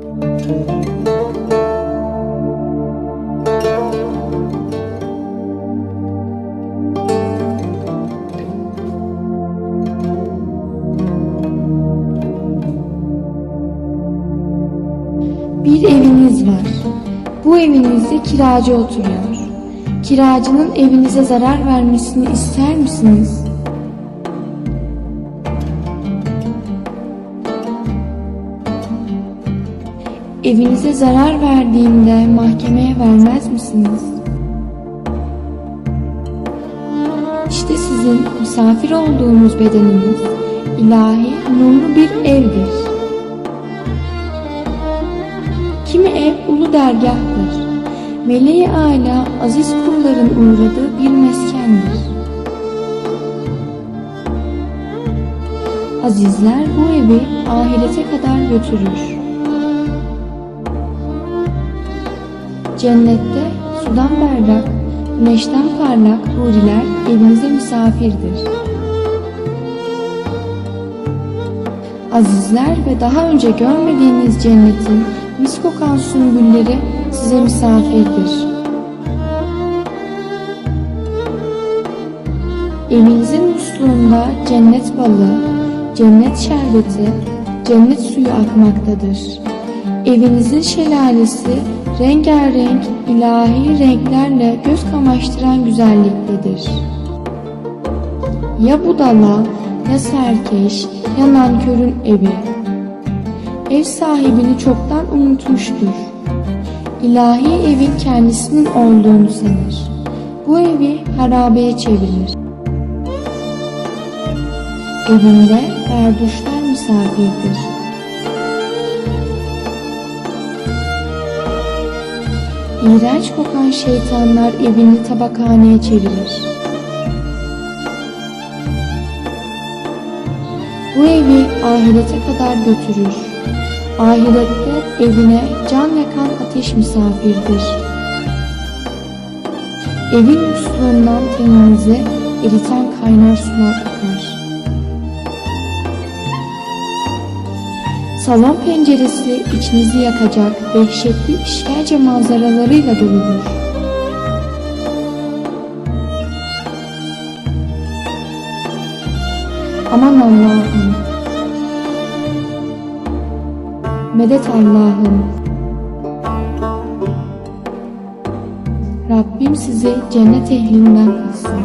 Bir eviniz var. Bu evinizde kiracı oturuyor. Kiracının evinize zarar vermesini ister misiniz? Evinize zarar verdiğinde mahkemeye vermez misiniz? İşte sizin misafir olduğunuz bedeniniz ilahi nurlu bir evdir. Kimi ev ulu dergahtır. Meleği âlâ aziz kulların uğradığı bir meskendir. Azizler bu evi ahirete kadar götürür. Cennette sudan berrak, güneşten parlak huriler evinize misafirdir. Azizler ve daha önce görmediğiniz cennetin mis kokan sümbülleri size misafirdir. Evinizin musluğunda cennet balı, cennet şerbeti, cennet suyu akmaktadır. Evinizin şelalesi rengarenk ilahi renklerle göz kamaştıran güzelliktedir. Ya budala, ya serkeş, ya nankörün evi. Ev sahibini çoktan unutmuştur. İlahi evin kendisinin olduğunu sanır. Bu evi harabeye çevirir. Evinde berduşlar misafirdir. İğrenç kokan şeytanlar evini tabakhaneye çevirir. Bu evi ahirete kadar götürür. Ahirette evine can yakan ateş misafirdir. Evin musluğundan teninizi eriten kaynar sular akar. Salon penceresi içinizi yakacak dehşetli işkence manzaralarıyla doludur. Aman Allah'ım. Medet Allah'ım. Rabbim sizi cennet ehlinden kılsın.